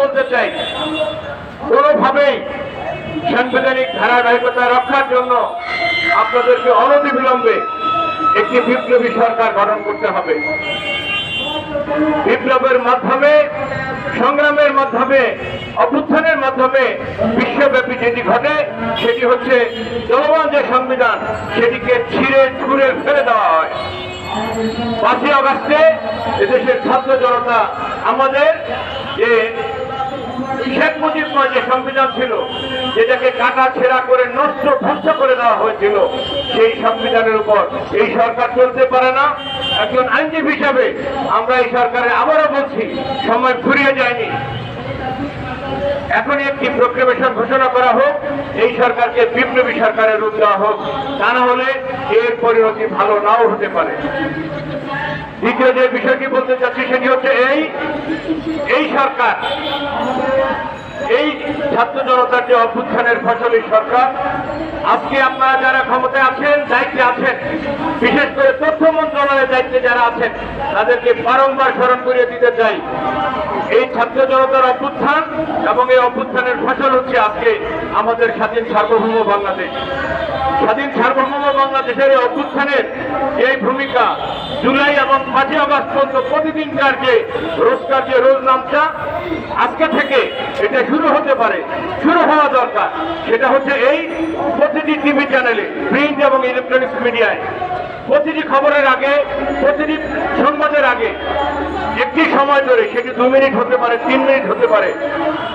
বলতে চাই, কোনোভাবেই সাংবিধানিক ধারাবাহিকতা রক্ষার জন্য আপনাদেরকে অনতিবিলম্বে একটি বিপ্লবী সরকার গঠন করতে হবে। বিপ্লবের মাধ্যমে, সংগ্রামের মাধ্যমে, অভ্যুত্থানের মাধ্যমে বিশ্বব্যাপী যেটি ঘটে, সেটি হচ্ছে চলমান যে সংবিধান, সেটিকে ছিঁড়ে ছুঁড়ে ফেলে দেওয়া হয়। পাঁচই আগস্টে এদেশের ছাত্র জনতা আমাদের যে শেখ মুজিবময় যে সংবিধান ছিল, যেটাকে কাটা ছেঁড়া করে নষ্ট ধ্বংস করে দেওয়া হয়েছিল, সেই সংবিধানের উপর এই সরকার চলতে পারে না। একজন আইনজীবী হিসাবে আমরা এই সরকারে আবারও বলছি, সময় ফুরিয়ে যায়নি। এখনই একটি প্রক্রিয়েশন ঘোষণা করা হোক, এই সরকারকে বিপ্লবী সরকারের রূপ দেওয়া হোক, তা না হলে এর পরিণতি ভালো নাও হতে পারে। দ্বিতীয় যে বিষয়টি বলতে চাচ্ছি, সেটি হচ্ছে এই এই সরকার, এই ছাত্র জনতার যে অভ্যুত্থানের ফসলি সরকার। আজকে আপনারা যারা ক্ষমতায় আছেন, দায়িত্বে আছেন, বিশেষ করে তথ্য মন্ত্রণালয়ের দায়িত্বে যারা আছেন, তাদেরকে বারংবার স্মরণ করিয়ে দিতে চাই। এই ছাত্র জনতার অভ্যুত্থান এবং এই অভ্যুত্থানের ফসল হচ্ছে আজকে আমাদের স্বাধীন সার্বভৌম বাংলাদেশ। স্বাধীন সার্বভৌম বাংলাদেশের অভ্যুত্থানের এই ভূমিকা জুলাই এবং পাঁচই আগস্ট পর্যন্ত প্রতিদিনকার যে রোজকার যে রোজ নামটা আজকে থেকে এটা শুরু হতে পারে, শুরু হওয়া দরকার। সেটা হচ্ছে এই প্রতিটি টিভি চ্যানেলে, প্রিন্ট এবং ইলেকট্রনিক্স মিডিয়ায়। প্রতিটি খবরের আগে, প্রতিটি সংবাদের আগে, একটি সময় ধরে, সেটি দু মিনিট হতে পারে, তিন মিনিট হতে পারে,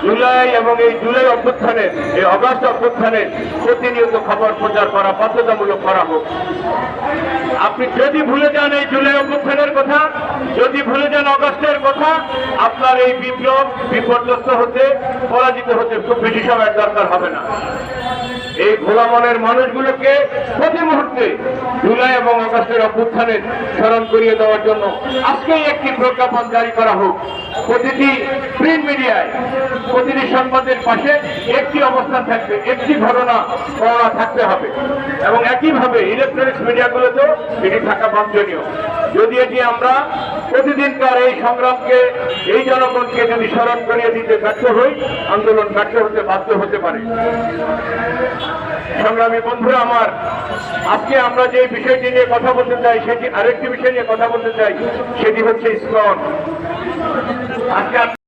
জুলাই এবং এই জুলাই অভ্যুত্থানের এই অগাস্ট অভ্যুত্থানের প্রতিনিয়ত খবর প্রচার করা, বাধ্যতামূলক করা হোক। আপনি যদি ভুলে যান এই জুলাই অভ্যুত্থানের কথা যদি ভুলে যান অগস্টের কথা, আপনার এই বিপ্লব বিপর্যস্ত হতে, পরাজিত হতে খুব বেশি সময়ের দরকার হবে না। এই ঘোলা মনের মানুষগুলোকে প্রতি মুহূর্তে জুলাই এবং আগস্টের অভ্যুত্থানের স্মরণ করিয়ে দেওয়ার জন্য আজকেই একটি প্রজ্ঞাপন জারি করা হোক। প্রতিটি প্রিন্ট মিডিয়ায়, প্রতিটি সংবাদের পাশে একটি অবস্থান থাকবে, একটি ঘটনা করোনা থাকতে হবে। এবং একইভাবে ইলেকট্রনিক্স মিডিয়াগুলোতেও এটি থাকা বাঞ্ছনীয় যদি এটি আমরা প্রতিদিনকার এই সংগ্রামকে, এই জনগণকে যদি স্মরণ করিয়ে দিতে ব্যর্থ হই, আন্দোলন ব্যর্থ হতে বাধ্য হতে পারে। সংগ্রামী বন্ধুরা আমার, আজকে আমরা যে বিষয়টি নিয়ে কথা বলতে চাই, সেটি আরেকটি বিষয় নিয়ে কথা বলতে চাই, সেটি হচ্ছে ইসকন। আজকে